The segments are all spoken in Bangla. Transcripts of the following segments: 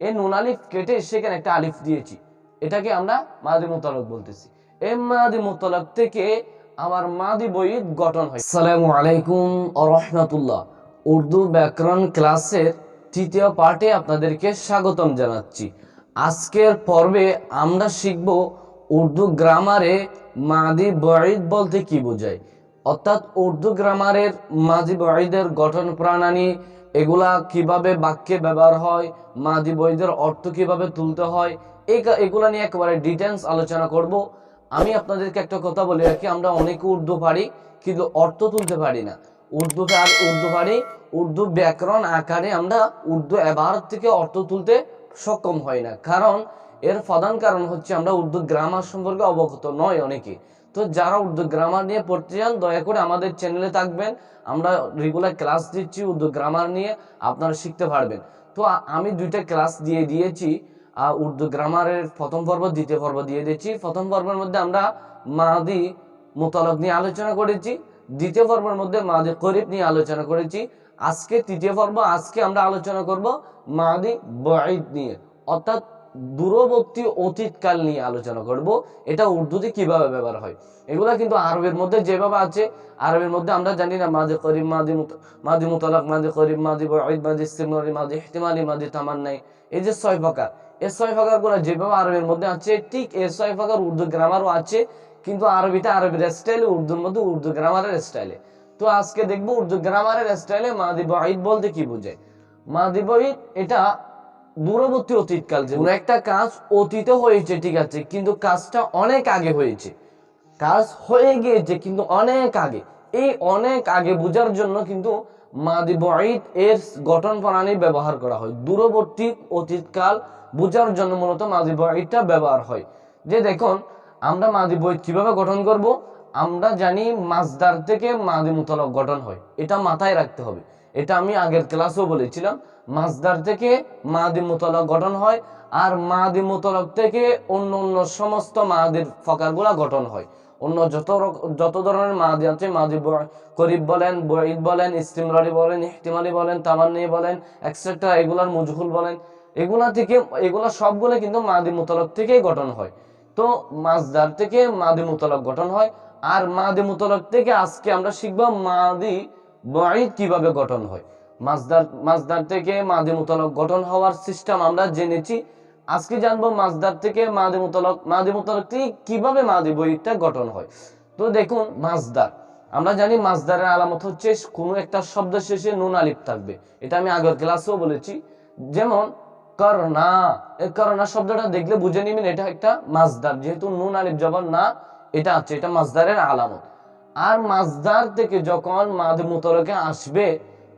এই নুন আলিফ কেটে সেখানে একটা আলিফ দিয়েছি। এটাকে আমরা মাদি মোতালক বলতেছি। এই মাদি মোতালক থেকে আমার মাদি বই গঠন হয়। আসসালামু আলাইকুম রহমতুল্লাহ। উর্দু ব্যাকরণ ক্লাসের তৃতীয় পার্টে আপনাদেরকে স্বাগতম জানাচ্ছি। আজকের পর্বে আমরা শিখব উর্দু গ্রামারে মাদি বঈদ বলতে কি বোঝায়। অর্থাৎ উর্দু গ্রামারের মাদি বঈদের গঠন প্রণালী এগুলা কীভাবে বাক্যে ব্যবহার হয়, মাদি বঈদের অর্থ কীভাবে তুলতে হয়, এই এগুলা নিয়ে একেবারে ডিটেলস আলোচনা করব। আমি আপনাদেরকে একটা কথা বলে রাখি, আমরা অনেকে উর্দু পারি, কিন্তু অর্থ তুলতে পারি না। উর্দু আর উর্দু পারি, উর্দু ব্যাকরণ আকারে আমরা উর্দু এবার থেকে অর্থ তুলতে সক্ষম হয় না। কারণ এর প্রধান কারণ হচ্ছে আমরা উর্দু গ্রামার সম্পর্কে অবগত নয় অনেকে। তো যারা উর্দু গ্রামার নিয়ে পড়তে চান, দয়া করে আমাদের চ্যানেলে থাকবেন। আমরা রেগুলার ক্লাস দিচ্ছি উর্দু গ্রামার নিয়ে, আপনারা শিখতে পারবেন। তো আমি দুইটা ক্লাস দিয়ে দিয়েছি। উর্দু গ্রামারের প্রথম পর্ব, দ্বিতীয় পর্ব দিয়ে দিয়েছি। প্রথম পর্বের মধ্যে আমরা মাদি মোতালক নিয়ে আলোচনা করেছি। দ্বিতীয় পর্বের মধ্যে মাদি করিব নিয়ে আলোচনা করেছি। আজকে তৃতীয় পর্ব, আজকে আমরা আলোচনা করব মাদি বঈদ নিয়ে। অর্থাৎ দূরবর্তী অতীতকাল নিয়ে আলোচনা করব। এটা উর্দুতে কীভাবে ব্যবহার হয়? এগুলা কিন্তু আরবের মধ্যে যেভাবে আছে, আরবের মধ্যে আমরা জানি না মাদি করিম মাদি মাদি মুতালাক মাদি করিম মাদি বঈদ মাদি ইস্তিমরারি মাদি ইহতিমালি মাদি তামান্নাই। এই যে ছয় প্রকার এই ছয় প্রকারগুলো যেভাবে আরবের মধ্যে আছে, ঠিক এই ছয় প্রকার উর্দু গ্রামারও আছে, কিন্তু আরবিতে আরবের স্টাইলে উর্দুর মধ্যে উর্দু গ্রামারের স্টাইলে তো আজকে দেখব উর্দু গ্রামারের স্টাইলে মাদি বঈদ বলতে কি বোঝায়? মাদি বঈদ এটা দূরবর্তী অতীতকাল যে একটা কাজ অতীতে হয়েছে, ঠিক আছে, কিন্তু কাজটা অনেক আগে হয়েছে। কাজ হয়ে গিয়েছে, কিন্তু অনেক আগে। এই অনেক আগে বোঝার জন্য কিন্তু মাদি এর গঠন প্রণালী ব্যবহার করা হয়। দূরবর্তী অতীতকাল বোঝার জন্য মূলত মাদি বঈদটা ব্যবহার হয়। যে দেখুন, আমরা মাদি বঈদ কীভাবে গঠন করব? আমরা জানি মাজদার থেকে মাদি মুতলক গঠন হয়। এটা মাথায় রাখতে হবে। এটা আমি আগের ক্লাসেও বলেছিলাম। মাজদার থেকে মাদি মুতলক গঠন হয় আর মাদি মুতলক থেকে অন্য অন্য সমস্ত মাদির ফকারগুলা গঠন হয়। অন্য যত যত ধরনের মাদি আছে, মাদি করিব বলেন, বঈদ বলেন, ইস্তিমরারি বলেন, ইহতিমালি বলেন, তামান্নি বলেন এক্সেট্রা এগুলার মজহুল বলেন। এগুলা থেকে, এগুলা সবগুলো কিন্তু মাদি মুতলক থেকেই গঠন হয়। তো মাজদার থেকে মাদি মুতলক গঠন হয় আর মাদি মুতলক থেকে আজকে আমরা শিখব মাদি বঈদ কীভাবে গঠন হয়? মাজদার মাজদার থেকে মাদি মুতলক গঠন হওয়ার সিস্টেম আমরা জেনেছি। আজকে জানব মাজদার থেকে মাদি মুতলক মাদি মুতলক থেকে কীভাবে মাদি বইটা গঠন হয়? তো দেখুন মাজদার আমরা জানি মাজদারের আলামত হচ্ছে কোনো একটা শব্দ শেষে নুন আলিফ থাকবে। এটা আমি আগের ক্লাসেও বলেছি। যেমন করনা এই করনা শব্দটা দেখলে বুঝে নিবেন এটা একটা মাজদার যেহেতু নুন আলিফ জবর না, এটা আছে, এটা মাজদারের আলামত। আর মাজদার থেকে যখন মাদ মুতলকে আসবে,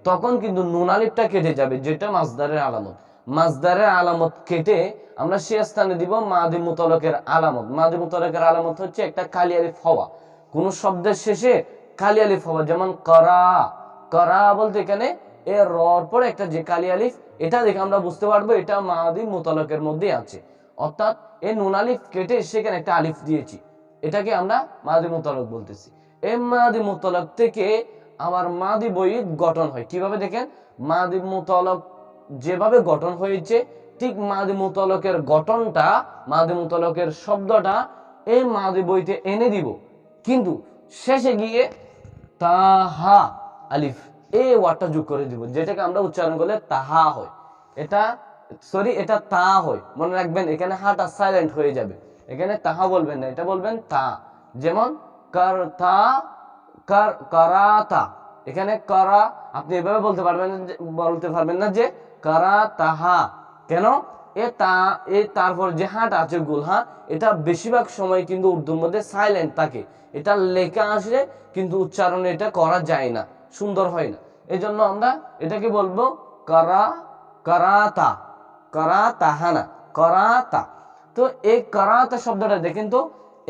তখন কিন্তু নুন আলিফটা কেটে যাবে, যেটা মাজদারের আলামত। মাজদারের আলামত কেটে আমরা সে স্থানে দিব মাদি মুতলকের আলামত। মাদি মুতলকের আলামত হচ্ছে একটা কালি আলিফ হওয়া। কোন শব্দের শেষে কালি আলিফ হওয়া, যেমন করা। করা বলতে এখানে এ রর পরে একটা যে কালি আলিফ, এটা দেখে আমরা বুঝতে পারব এটা মাদি মুতলকের মধ্যে আছে। অর্থাৎ এ নুন আলিফ কেটে সেখানে একটা আলিফ দিয়েছি। এটাকে আমরা মাদি মুতলক বলতেছি। এই মাদি মুতলক থেকে আমার মাদি বই গঠন হয়। কীভাবে দেখেন? মাদি মুতলক যেভাবে গঠন হয়েছে, ঠিক মাদি মুতলকের গঠনটা, মাদি মুতলকের শব্দটা এই মাদি বইতে এনে দিব। কিন্তু শেষে গিয়ে তাহা আলিফ এই ওয়ার্ডটা যোগ করে দিব, যেটাকে আমরা উচ্চারণ করলে তাহা হয়। এটা, সরি, এটা তা হয়। মনে রাখবেন, এখানে হাটা সাইলেন্ট হয়ে যাবে। এখানে তাহা বলবেন না, এটা বলবেন তা। যেমন কারতা, কার, কারাতা। এখানে করা, আপনি এভাবে বলতে পারবেন বলতে পারবেন না যে তাহা কেন? এ তা, এ তারপর যে হাট আছে এটা বেশিরভাগ সময় কিন্তু উর্দুর মধ্যে সাইলেন্ট থাকে। এটা লেখা আসলে কিন্তু উচ্চারণে এটা করা যায় না, সুন্দর হয় না। এই জন্য আমরা এটাকে বলব করা, করাতা করা তাহানা করাতা। তো এই করাতা শব্দটা দেখেন তো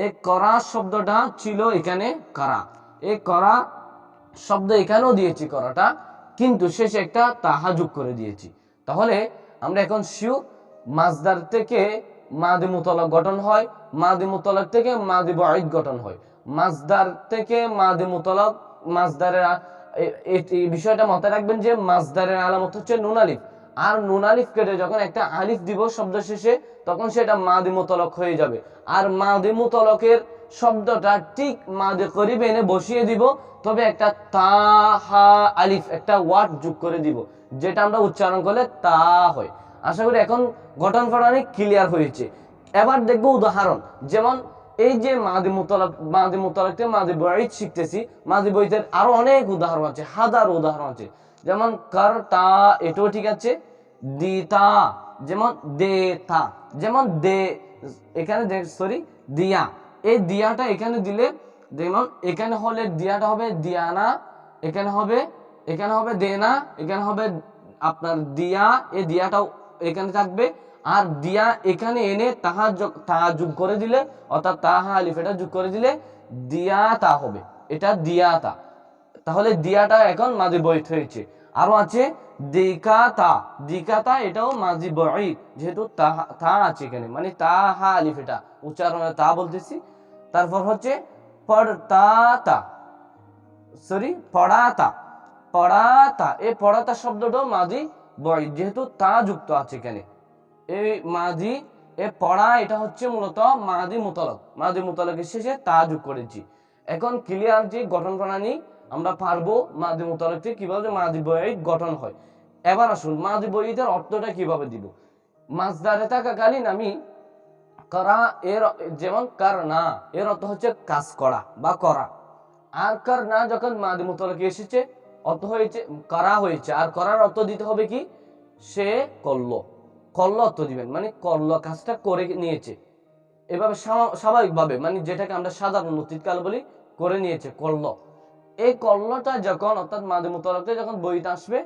এই করা শব্দটা ছিল এখানে করা। এই করা শব্দ এখানেও দিয়েছি করাটা, কিন্তু শেষে একটা তাহা যোগ করে দিয়েছি। তাহলে আমরা এখন শিউ মাজদার থেকে মাদি মুতলক গঠন হয়, মাদি মুতলক থেকে মাদি বঈদ গঠন হয়। মাজদার থেকে মাদি মুতলক মাজদারের এই বিষয়টা মাথায় রাখবেন যে মাজদারের আলামত হচ্ছে নুন আলিফ। আর নুন আলিফ কেটে যখন একটা আলিফ দিব শব্দ শেষে তখন সেটা মাদি মোতলক হয়ে যাবে। আর মাদি মোতলকের শব্দটা ঠিক মাদি করিবে এনে বসিয়ে দিব, তবে একটা তা, হা, আলিফ একটা ওয়ার্ড যোগ করে দিব, যেটা আমরা উচ্চারণ করলে তা হয়। আশা করি এখন গঠন ফটনে ক্লিয়ার হয়েছে। এবার দেখব উদাহরণ, যেমন এই যে মাদি মুতলাক, মাদি মুতলাকতে মাদি বইত শিখতেছি, মাদি বইতে আরও অনেক উদাহরণ আছে, হাজার উদাহরণ আছে। যেমন কার, তা, এটাও ঠিক আছে দিতা যেমন দে তা যেমন দে, এখানে দে সরি দিয়া। এই দিয়াটা এখানে দিলে, যেমন এখানে হলে দিয়াটা হবে দিয়ানা, এখানে হবে এখানে হবে দেনা, এখানে হবে আপনার দিয়া, এই দিয়াটাও এখানে থাকবে। আর দিয়া এখানে এনে তাহা তাহা যোগ করে দিলে, অর্থাৎ তাহা আলিফ এটা যোগ করে দিলে দিয়া তা হবে। এটা দিয়া তা তাহলে দিয়াটা এখন মাঝি বইত হয়েছে। আরও আছে, দিকাতা। এটাও মাঝি বই যেহেতু তা আছে এখানে মানে তাহা আলিফ এটা, উচ্চারণে তা বলতেছি। তারপর হচ্ছে সরি পড়াতা। পড়াতা এই পড়াতা শব্দটাও মাঝি বই যেহেতু তা যুক্ত আছে এখানে। এই মাঝি এ পড়া, এটা হচ্ছে মূলত মাদি মুতলক মাদি মুতলকের শেষে তা যোগ করেছি। এখন ক্লিয়ার যে গঠন প্রণালী আমরা পারব মাদি মুতলকটি কীভাবে মাদি বই গঠন হয়। এবার আসুন মাদি বইয়ের অর্থটা কীভাবে দিব? মাছদারে থাকাকালীন আমি করা এর, যেমন কার না এর অর্থ হচ্ছে কাজ করা বা করা। আর কার না যখন মাদি মুতলকে এসেছে, অর্থ হয়েছে, করা হয়েছে। আর করার অর্থ দিতে হবে কি? সে করল। করল অর্থ দিবেন মানে করল, কাজটা করে নিয়েছে। এভাবে স্বাভা- স্বাভাবিকভাবে মানে যেটাকে আমরা সাধারণ অতীতকাল বলি, করে নিয়েছে, করল। এই করলোটা যখন, অর্থাৎ মাদি মুতলকে যখন বইতে আসবে,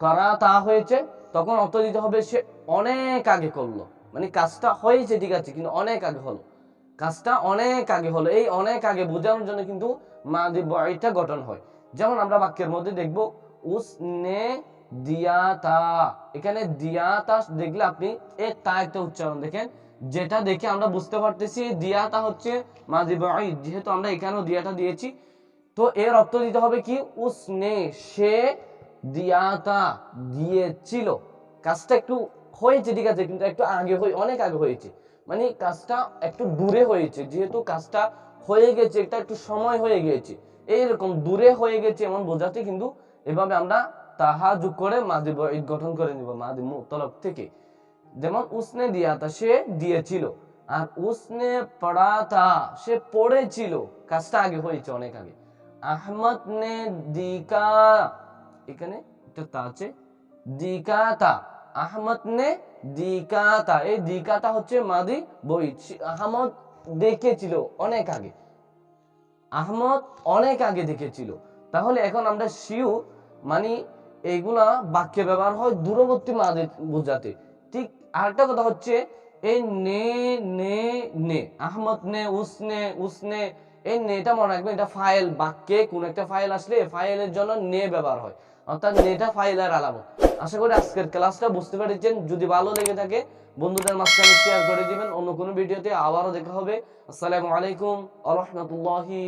করা তা হয়েছে, তখন অর্থ দিতে হবে সে অনেক আগে করল। মানে কাজটা হয়েছে, ঠিক আছে, কিন্তু অনেক আগে হলো। কাজটা অনেক আগে হলো। এই অনেক আগে বোঝানোর জন্য কিন্তু মাদি বয়টা গঠন হয়। যেমন আমরা বাক্যের মধ্যে দেখব উস নে দিয়াতা। এখানে দিয়াতা দেখলে আপনি এ তা একটা উচ্চারণ দেখেন, যেটা দেখে আমরা বুঝতে পারতেছি দিয়াতা হচ্ছে মাদি বয় যেহেতু আমরা এখানেও দিয়াটা দিয়েছি তো এর অর্থ দিতে হবে কি? উসনে সে দিয়াতা দিয়েছিল। কাজটা একটু হয়েছে, ঠিক আছে, কিন্তু একটু আগে হয়ে, অনেক আগে হয়েছে। মানে কাজটা একটু দূরে হয়েছে, যেহেতু কাজটা হয়ে গেছে এটা একটু সময় হয়ে গিয়েছে এইরকম দূরে হয়ে গেছে এমন বোঝাতে কিন্তু এভাবে আমরা তাহা যোগ করে মাদি গঠন করে নিব মাদি তরফ থেকে। যেমন উসনে দিয়াতা সে দিয়েছিল, আর উসনে পড়াতা সে পড়েছিল। কাজটা আগে হয়েছে, অনেক আগে। আহমদ নে দিকা, এখানে তা আছে, দিকাতা, আহমদ নে দিকাতা, এই দিকাতা হচ্ছে মাদি বই আহমদ দেখেছিল অনেক আগে, আহমদ অনেক আগে দেখেছিল, তাহলে এখন আমরা শিউ মানে এইগুলা বাক্যে ব্যবহার হয় দূরবর্তী মাদের বোঝাতে, ঠিক আরেকটা কথা হচ্ছে, এই নে নে নে, আহমদ নে উসনে উসনে এই নেটা মনে রাখবেন, এটা ফাইল বাক্যে কোন একটা ফাইল আসলে ফাইলের জন্য নে ব্যবহার হয়। অর্থাৎ নেটা ফাইলের আলাপ আশা করি আজকের ক্লাসটা বুঝতে পেরেছেন। যদি ভালো লেগে থাকে, বন্ধুদের মাঝখানে শেয়ার করে দিবেন। অন্য কোনো ভিডিওতে আবারও দেখা হবে। আসসালামু আলাইকুম আ রহমতুল্লাহি